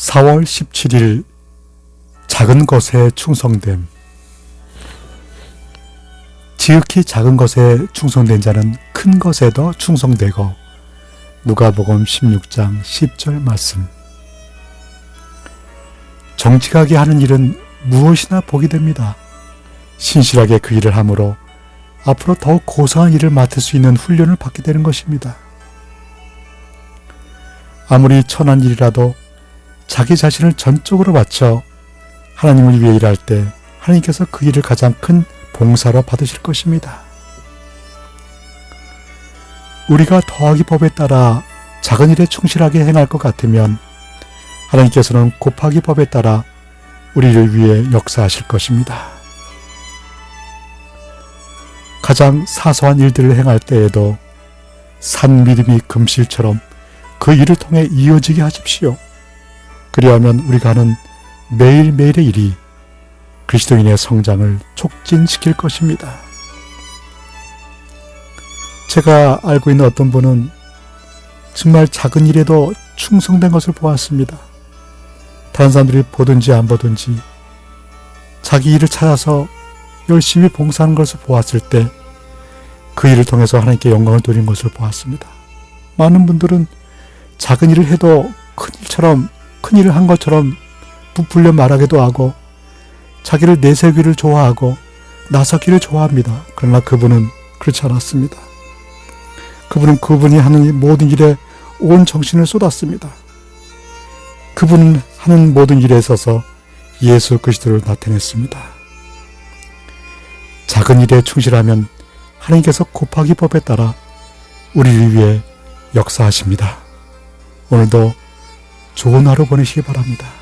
4월 17일 작은 것에 충성됨 지극히 작은 것에 충성된 자는 큰 것에도 충성되고 누가복음 16장 10절 말씀 정직하게 하는 일은 무엇이나 복이 됩니다. 신실하게 그 일을 함으로 앞으로 더욱 고상한 일을 맡을 수 있는 훈련을 받게 되는 것입니다. 아무리 천한 일이라도 자기 자신을 전적으로 바쳐 하나님을 위해 일할 때 하나님께서 그 일을 가장 큰 봉사로 받으실 것입니다. 우리가 더하기 법에 따라 작은 일에 충실하게 행할 것 같으면 하나님께서는 곱하기 법에 따라 우리를 위해 역사하실 것입니다. 가장 사소한 일들을 행할 때에도 산 믿음이 금실처럼 그 일을 통해 이어지게 하십시오. 그리하면 우리가 하는 매일매일의 일이 그리스도인의 성장을 촉진시킬 것입니다. 제가 알고 있는 어떤 분은 정말 작은 일에도 충성된 것을 보았습니다. 다른 사람들이 보든지 안 보든지 자기 일을 찾아서 열심히 봉사하는 것을 보았을 때 그 일을 통해서 하나님께 영광을 돌린 것을 보았습니다. 많은 분들은 작은 일을 해도 큰 일처럼 큰 일을 한 것처럼 부풀려 말하기도 하고 자기를 내세우기를 좋아하고 나서기를 좋아합니다. 그러나 그분은 그렇지 않았습니다. 그분은 그분이 하는 모든 일에 온 정신을 쏟았습니다. 그분은 하는 모든 일에 있어서 예수 그리스도를 나타냈습니다. 작은 일에 충실하면 하나님께서 곱하기 법에 따라 우리를 위해 역사하십니다. 오늘도 좋은 하루 보내시기 바랍니다.